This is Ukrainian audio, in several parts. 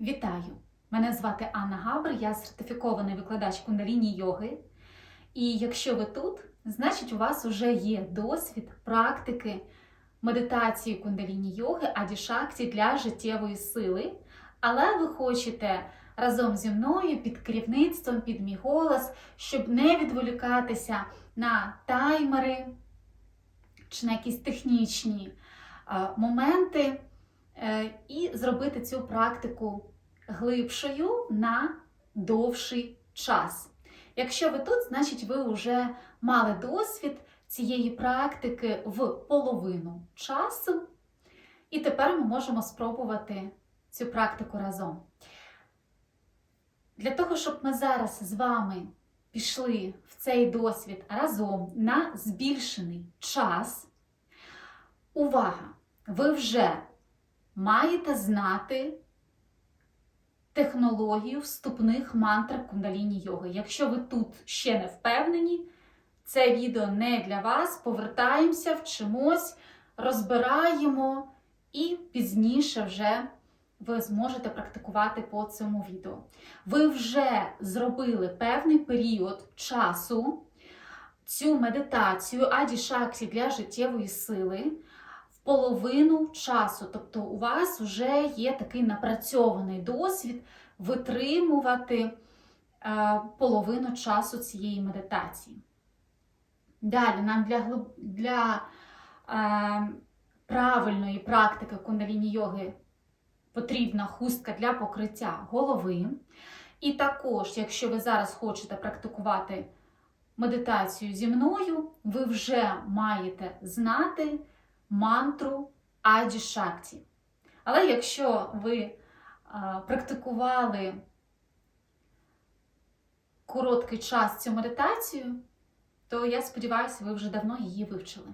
Вітаю! Мене звати Анна Габр, я сертифікований викладач кундаліні йоги. І якщо ви тут, значить у вас вже є досвід практики медитації кундаліні йоги, адішакті для життєвої сили. Але ви хочете разом зі мною під керівництвом, під мій голос, щоб не відволікатися на таймери чи на якісь технічні е, моменти, і зробити цю практику глибшою на довший час. Якщо ви тут, значить ви вже мали досвід цієї практики в половину часу. І тепер ми можемо спробувати цю практику разом. Для того, щоб ми зараз з вами пішли в цей досвід разом на збільшений час, увага! Ви вже маєте знати технологію вступних мантр кундаліні йоги. Якщо ви тут ще не впевнені, це відео не для вас. Повертаємося, вчимось, розбираємо і пізніше вже ви зможете практикувати по цьому відео. Ви вже зробили певний період часу цю медитацію Аді Шаксі для життєвої сили половину часу. Тобто у вас вже є такий напрацьований досвід витримувати е, половину часу цієї медитації. Далі нам для, для е, правильної практики кундаліні йоги потрібна хустка для покриття голови. І також, якщо ви зараз хочете практикувати медитацію зі мною, ви вже маєте знати мантру Аді Шакті. Але якщо ви практикували короткий час цю медитацію, то я сподіваюся, ви вже давно її вивчили.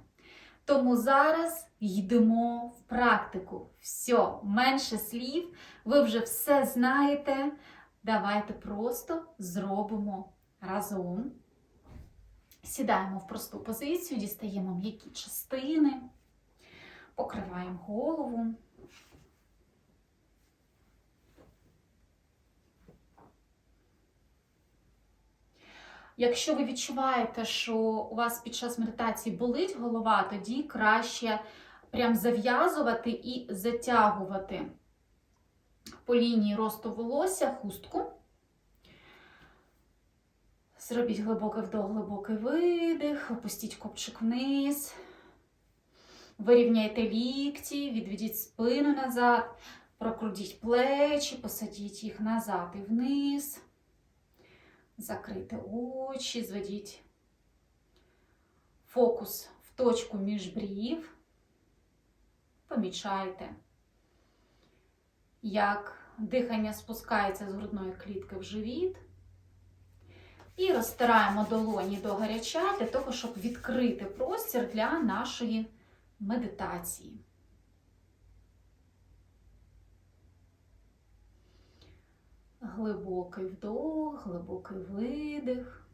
Тому зараз йдемо в практику. Все, менше слів, ви вже все знаєте. Давайте просто зробимо разом. Сідаємо в просту позицію, дістаємо м'які частини, покриваємо голову. Якщо ви відчуваєте, що у вас під час медитації болить голова, тоді краще прям зав'язувати і затягувати по лінії росту волосся хустку. Зробіть глибокий вдох, глибокий видих, опустіть копчик вниз. Вирівняйте лікті, відведіть спину назад, прокрутіть плечі, посадіть їх назад і вниз. Закрийте очі, зведіть фокус в точку між брів. Помічайте, як дихання спускається з грудної клітки в живіт. І розтираємо долоні до гаряча для того, щоб відкрити простір для нашої медитації. Глибокий вдох, глибокий видих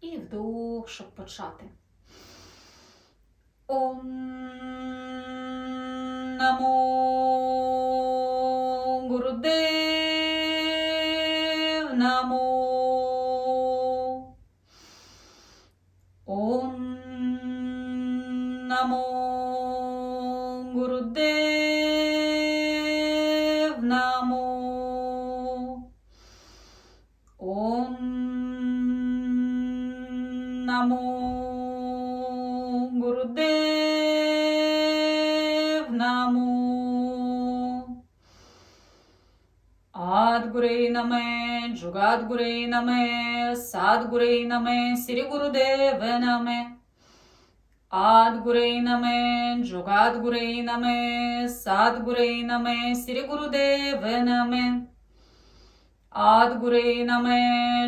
і вдох, щоб почати. Ом намо Намо. Адгурей наме, Джугадгурей наме, Садгурей наме, Сірі Гурудеве наме. Адгурей наме, Джугадгурей наме, Садгурей наме, Сірі Гурудеве наме. Адгурей наме,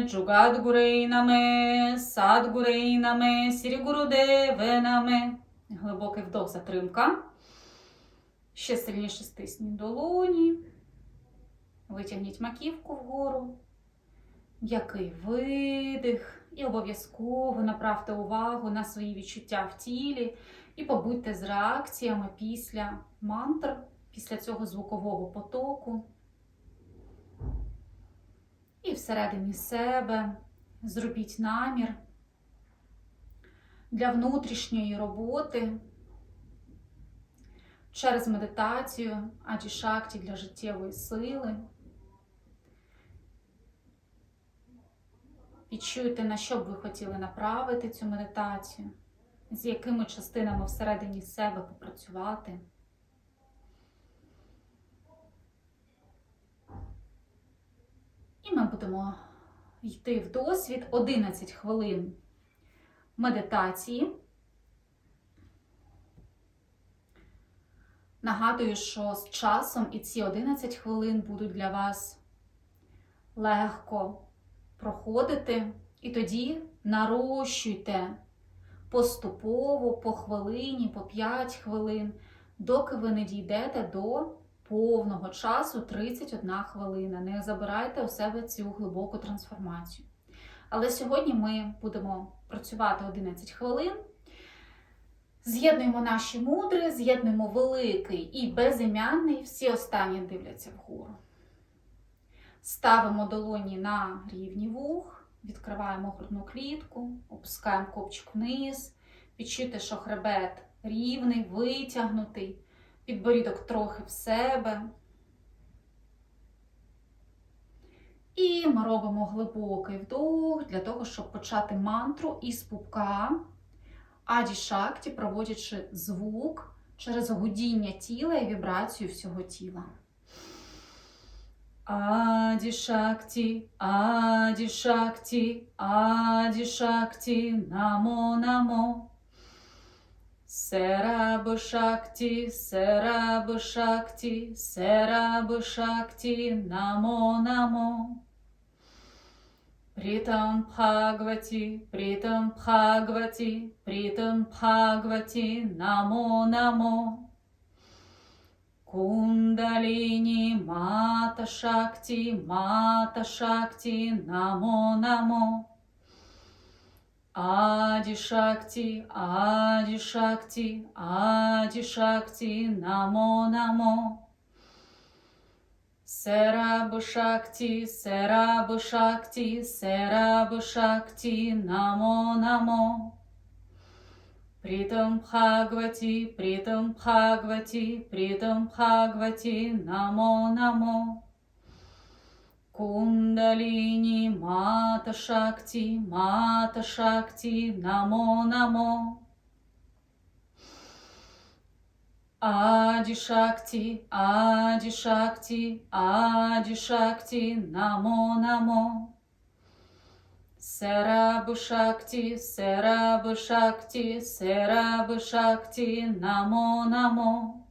Джугадгурей наме, Садгурей наме, Сірі Гурудеве наме. Глибокий вдох, затримка. Ще сильніше стисніть долоні. Витягніть маківку вгору. М'який видих. І обов'язково направте увагу на свої відчуття в тілі і побудьте з реакціями після мантр, після цього звукового потоку. І всередині себе зробіть намір для внутрішньої роботи через медитацію, аді шакті для життєвої сили. Відчуйте, на що б ви хотіли направити цю медитацію, з якими частинами всередині себе попрацювати. І ми будемо йти в досвід 11 хвилин медитації. Нагадую, що з часом і ці 11 хвилин будуть для вас легко проходити, і тоді нарощуйте поступово по хвилині, по 5 хвилин, доки ви не дійдете до повного часу 31 хвилина. Не забирайте у себе цю глибоку трансформацію. Але сьогодні ми будемо працювати 11 хвилин. З'єднуємо наші мудри, з'єднуємо великий і безім'яний, всі останні дивляться вгору. Ставимо долоні на рівні вух, відкриваємо грудну клітку, опускаємо копчик вниз, відчуйте, що хребет рівний, витягнутий, підборідок трохи в себе. І ми робимо глибокий вдох для того, щоб почати мантру із пупка аді шакті, проводячи звук через гудіння тіла і вібрацію всього тіла. Аді шакті, аді шакті, аді шакті, намо намо. Сераб шакті, сераб шакті, сераб шакті, намо намо. Притам Бхагвати, Притам Бхагвати, Притам Бхагвати, Намо Намо. Кундалини Мата Шакти, Мата Шакти, Намо Намо. Ади Шакти, Ади Шакти, Ади Шакти, Намо Намо. Сераб Шакти, Сераб Шакти, Сераб Шакти, Намо Намо. Притам Бхагвати, Притам Бхагвати, Притам Бхагвати, Намо Намо. Кундалини Мата Шакти, Мата Шакти, Намо Намо. Ади Шакти, Ади Шакти, Ади Шакти, Намо Намо. Сераб Шакти, Сераб Шакти, Сераб Шакти, Намо Намо.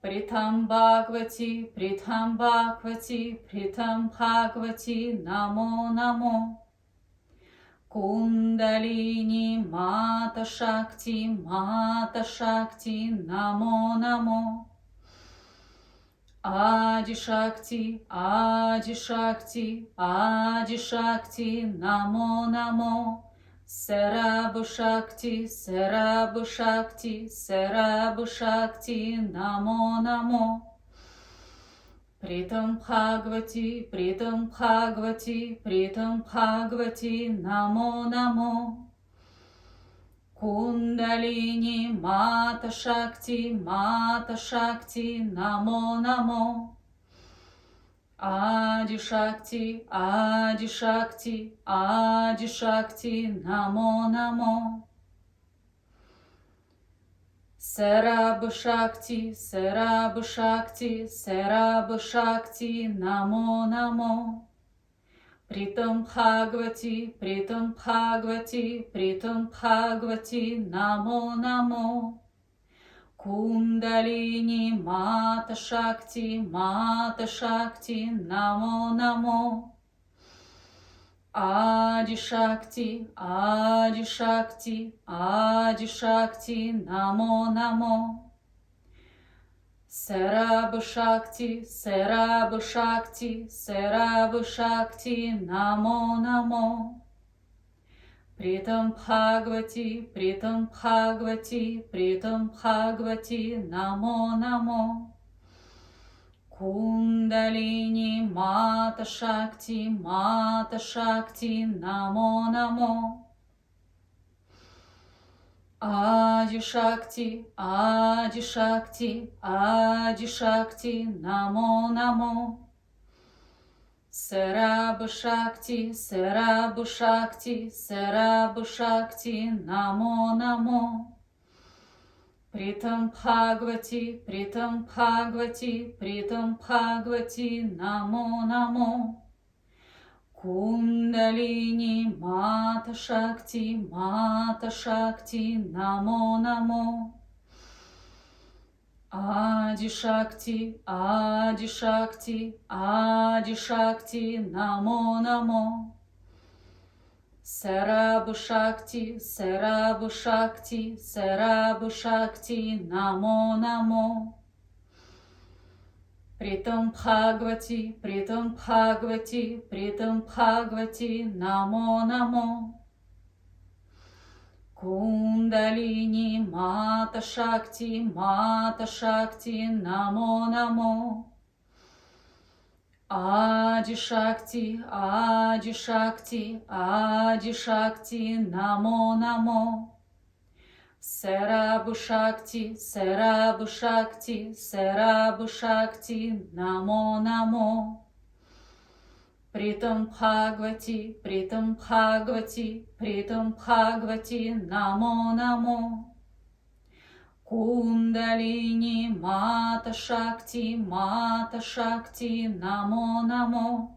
Притам Бхагвати, Притам Бхагвати, Притам Бхагвати, Намо Намо. Кундалини Мата Шакти, Мата Шакти, Намо Намо. Ади Шакти, Ади Шакти, Ади Шакти, Намо Намо. Сераб Шакти, Сераб Шакти, Сераб Шакти, Намо Намо. Притам Бхагвати, Притам Бхагвати, Притам Бхагвати, Намо Намо. Кундалини Мата Шакти, Мата Шакти, Намо Намо. Ади Шакти, Ади Шакти, Ади Шакти, Намо Намо. Сераб Шакти, Сераб Шакти, Сераб Шакти, Намо Намо. Притам Бхагвати, Притам Бхагвати, Притам Бхагвати, Намо Намо. Кундалини Мата Шакти, Мата Шакти, Намо Намо. Ади Шакти, Ади Шакти, Ади Шакти, Намо Намо. Сераб Шакти, Сераб Шакти, Сераб Шакти, Намо Намо. Притам Бхагвати, Притам Бхагвати, Притам Бхагвати, Намо Намо. Кундаліні Мата Шакті, Мата Шакті, Намо Намо. Аді Шакті, Аді Шакті, Аді Шакті, Намо Намо. Серабу Шакті, Серабу Шакті, Серабу Шакті, Намо Намо. Притам Бхагвати, Притам Бхагвати, Притам Бхагвати, Намо Намо. Кундаліні Мата Шакті, Мата Шакті, Намо Намо. Аді Шакті, Аді Шакті, Аді Шакті, Намо Намо. Серабу Шакті, Серабу Шакті, Серабу Шакті, Намо Намо. Притам Бхагвати, Притам Бхагвати, Притам Бхагвати, Намо Намо. Кундаліні Мата Шакті, Мата Шакті, Намо Намо. Аді Шакті, Аді Шакті, Аді Шакті, Намо Намо. Серабу Шакті, Серабу Шакті, Серабу Шакті, Намо Намо. Притам Бхагвати, Притам Бхагвати, Притам Бхагвати, Намо Намо. Кундаліні Мата Шакті, Мата Шакті, Намо Намо.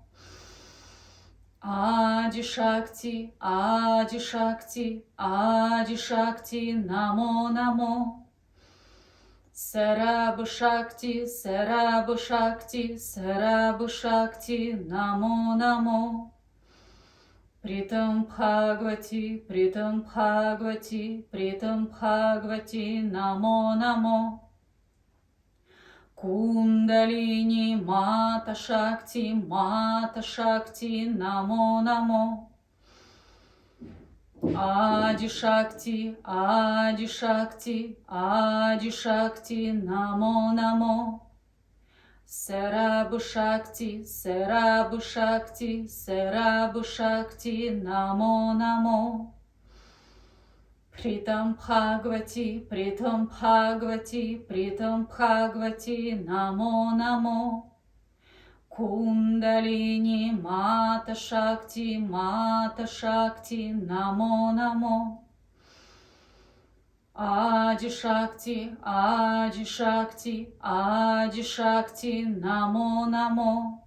Аді Шакті, Аді Шакті, Аді Шакті, Намо Намо. Серабу Шакті, Серабу Шакті, Серабу Шакті, Намо Намо. Притам Бхагвати, Притам Бхагвати, Притам Бхагвати, Намо Намо. Кундаліні Мата Шакті, Мата Шакті, Намо Намо. Аді Шакті, Аді Шакті, Аді Шакті, Намо Намо. Серабу Шакті, Серабу Шакті, Серабу Шакті, Намо Намо. Притам Бхагвати, Притам Бхагвати, Притам Бхагвати, Намо Намо. Кундаліні Мата Шакті, Мата Шакті, Намо Намо. Аді Шакті, Аді Шакті, Аді Шакті, Намо Намо.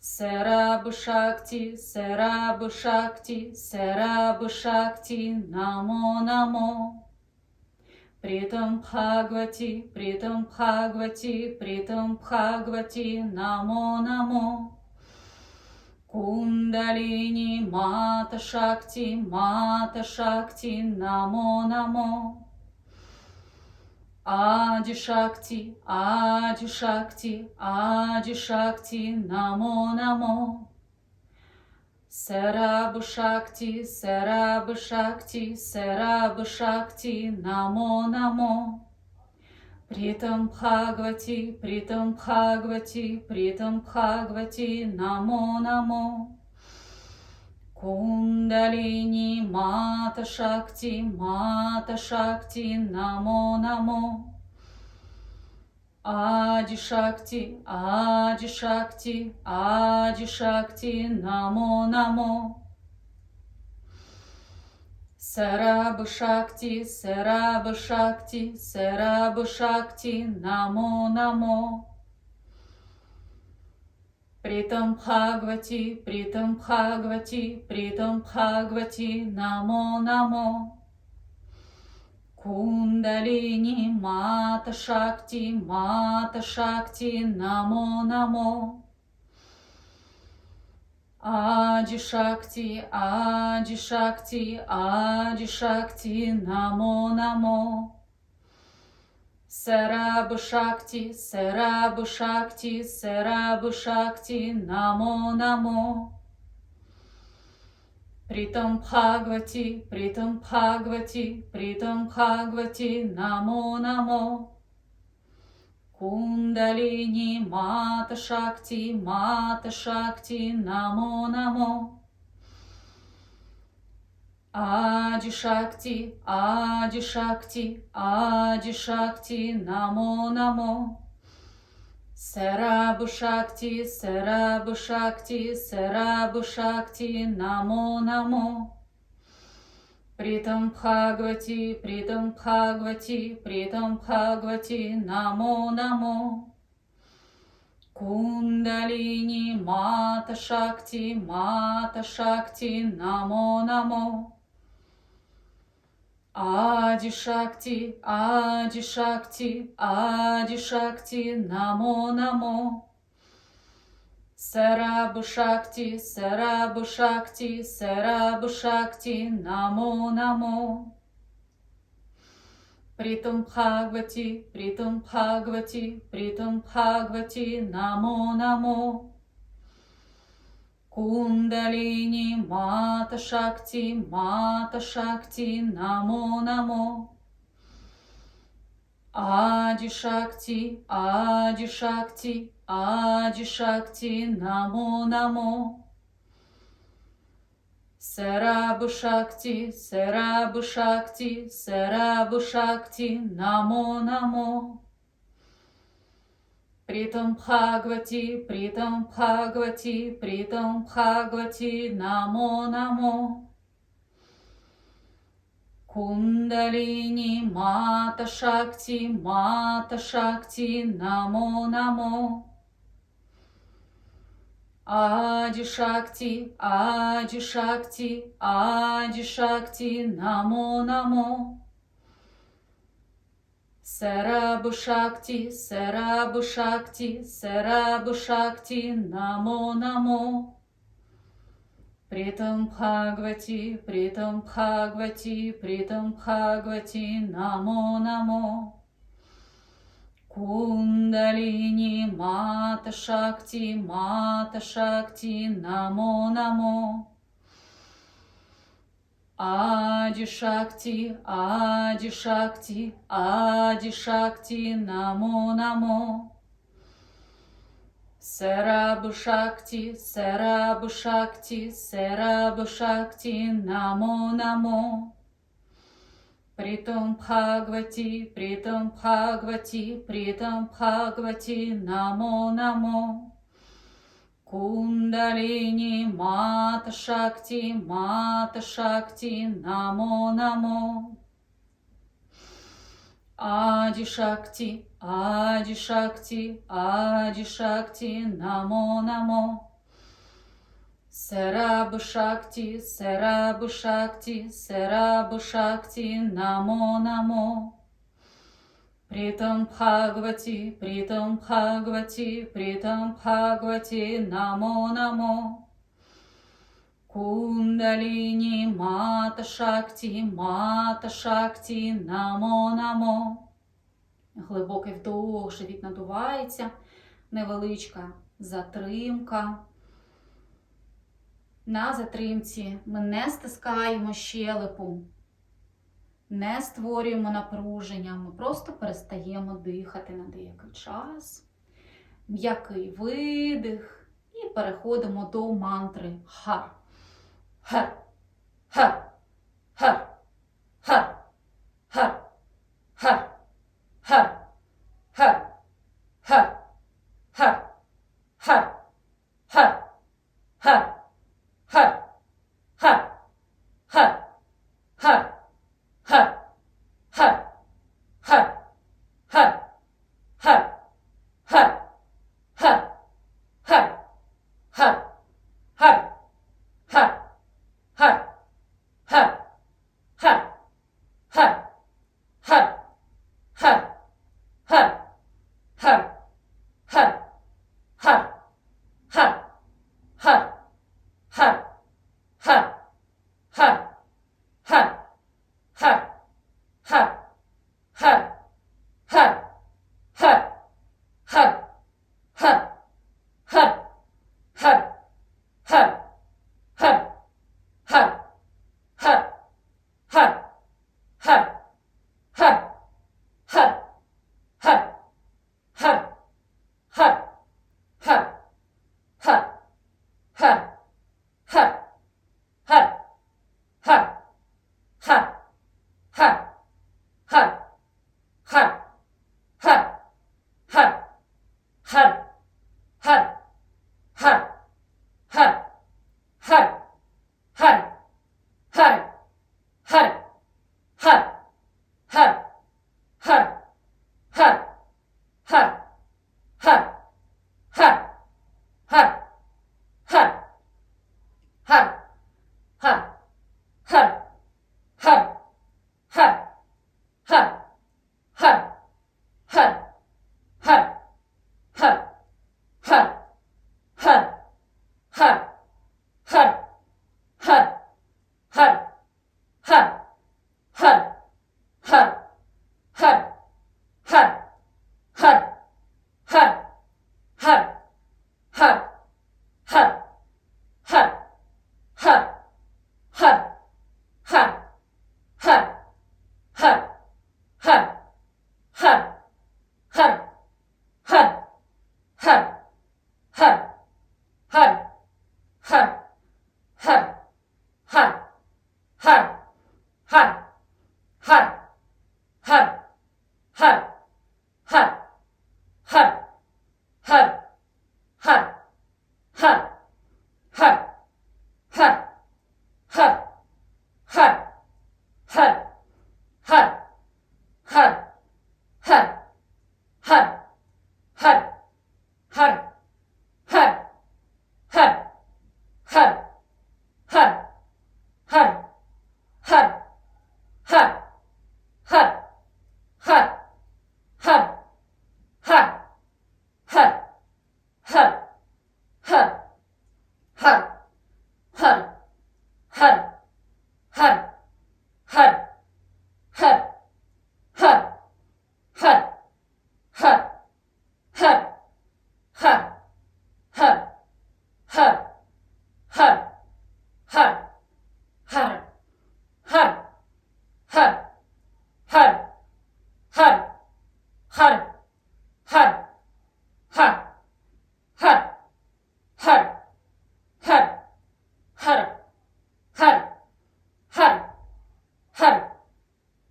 Серабу Шакті, Серабу Шакті, Серабу Шакті, Намо Намо. Притам Бхагвати, Притам Бхагвати, Притам Бхагвати, Намо Намо. Кундаліні Мата Шакті, Мата Шакті, Намо Намо. Аді Шакті, Аді Шакті, Аді Шакті, Намо Намо. Серабу Шакті, Серабу Шакті, Серабу Шакті, Намо Намо. Притам Бхагвати, Притам Бхагвати, Притам Бхагвати, Намо Намо. Кундаліні Мата Шакті, Мата Шакті, Намо Намо. Аді Шакті, Аді Шакті, Аді Шакті, Намо Намо. Серабу Шакті, Серабу Шакті, Серабу Шакті, Намо Намо. Притам Бхагвати, Притам Бхагвати, Притам Бхагвати, Намо Намо. Кундаліні Мата Шакті, Мата Шакті, Намо Намо. Аді Шакті, Аді Шакті, Аді Шакті, Намо Намо. Серабу Шакті, Серабу Шакті, Серабу Шакті, Намо Намо. Притам Бхагвати, Притам Бхагвати, Притам Бхагвати, Намо Намо. Кундаліні Мата Шакті, Мата Шакті, Намо Намо. Аді Шакті, Аді Шакті, Аді Шакті, Намо Намо. Серабу Шакті, Серабу Шакті, Серабу Шакті, Намо Намо. Притом Бхагавати, Притом Бхагавати, Притом Бхагавати, Намо Намо. Кундалини, Мата Шакти, Мата Шакти, Намо Намо. Ади Шакти, Ади Шакти, Ади Шакти, Намо Намо. Сарабушакти, Сарабушакти, Сарабушакти, Намо, Намо. Притум Бхагвати, Притум Бхагвати, Притум Бхагвати, Намо, Намо. Кундалини, Мата Шакти, Мата Шакти, Намо, Намо. Ади Шакти, Ади Шакти, Аді Шакті, Намо Намо. Серабу Шакті, Серабу Шакті, Серабу Шакті, Намо Намо. Притом Бхагвати, Притом Бхагвати, Притом Бхагвати, Намо Намо. Кундаліні Мата Шакті, Мата Шакті, Намо Намо. Ади Шакти, Ади Шакти, Ади Шакти, Намо Намо. Сарабу Шакти, Сарабу Шакти, Сарабу Шакти, Намо Намо. Притам Бхагвати, Притам Бхагвати, Притам Бхагвати, Намо Намо. Кундаліні Мата Шакті, Мата Шакті, Намо Намо. Аді Шакті, Аді Шакті, Аді Шакті, Намо Намо. Серабу Шакті, Серабу Шакті, Серабу Шакті, Намо Намо. Притом Бхагвати, Притом Бхагвати, Притом Бхагвати, Намо Намо. Кундаліні Мата Шакті, Мата Шакті, Намо Намо. Аді Шакті, Аді Шакті, Аді Шакті, Намо Намо. Серабу Шакті, Серабу Шакті, Серабу Шакті, Намо Намо. Притом Бхагвати, Притом Бхагвати, Притом Бхагвати, Намо Намо. Кундаліні Мата Шакті, Мата Шакті, Намо Намо. Глибокий вдох, живіт надувається, невеличка затримка. На затримці ми не стискаємо щелепу, не створюємо напруження, ми просто перестаємо дихати на деякий час. М'який видих і переходимо до мантри Хар. Хар. Хар. Хар.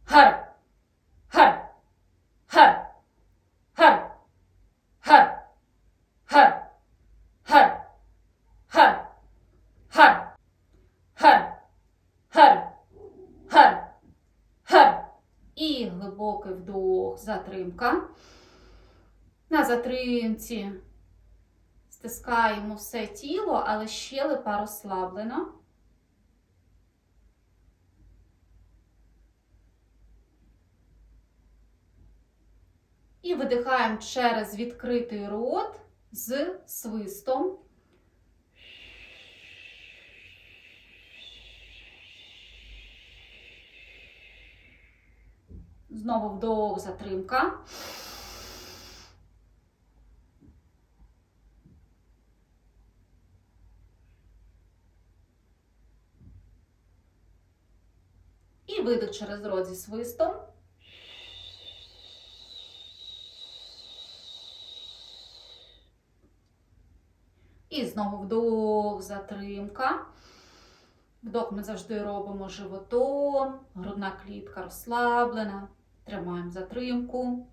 Хар, хар, хар, хар, хар, хар, хар, хар, хар, хар, хар, хар, хар. І глибокий вдох, затримка. На затримці стискаємо все тіло, але щелепа розслаблена. Видихаємо через відкритий рот з свистом. Знову вдох, затримка. І видих через рот зі свистом. І знову вдох, затримка. Вдох ми завжди робимо животом, грудна клітка розслаблена. Тримаємо затримку.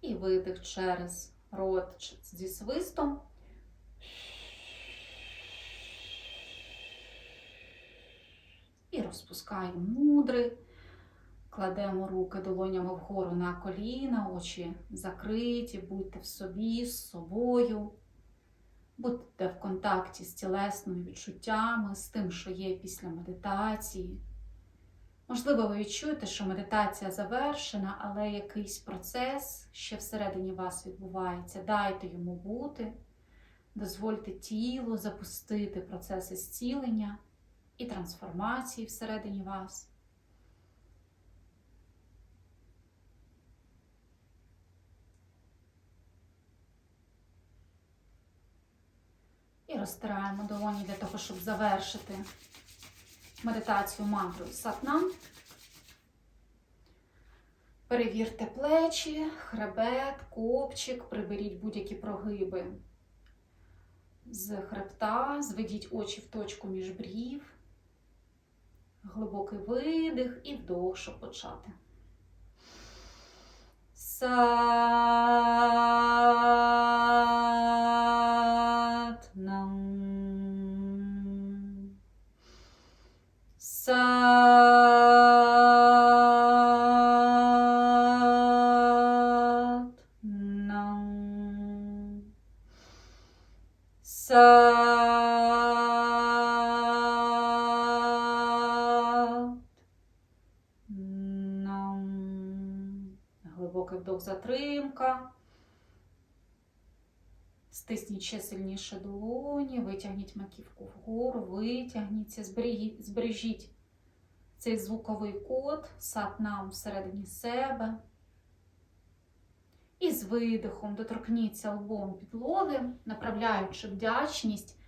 І видих через рот зі свистом. І розпускаємо мудри. Кладемо руки долонями вгору на коліна, очі закриті, будьте в собі, з собою. Будьте в контакті з тілесними відчуттями, з тим, що є після медитації. Можливо, ви відчуєте, що медитація завершена, але якийсь процес ще всередині вас відбувається. Дайте йому бути, дозвольте тілу запустити процеси зцілення і трансформації всередині вас. І розтираємо долоні для того, щоб завершити медитацію мантрою сатнам. Перевірте плечі, хребет, копчик, приберіть будь-які прогиби з хребта, зведіть очі в точку між брів, глибокий видих і вдох, щоб почати. Сатнам. Ще сильніше долоні, витягніть маківку вгору, витягніться, збережіть цей звуковий код, сад нам всередині себе. І з видихом доторкніться лбом підлоги, направляючи вдячність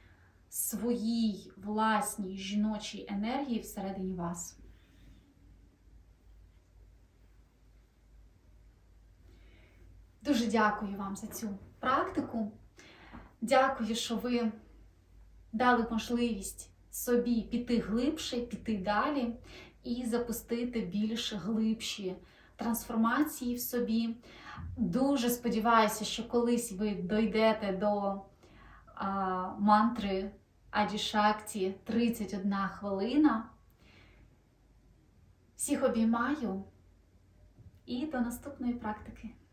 своїй власній жіночій енергії всередині вас. Дуже дякую вам за цю практику. Дякую, що ви дали можливість собі піти глибше, піти далі і запустити більш глибші трансформації в собі. Дуже сподіваюся, що колись ви дойдете до а, мантри Аді-Шакті 31 хвилина. Всіх обіймаю і до наступної практики.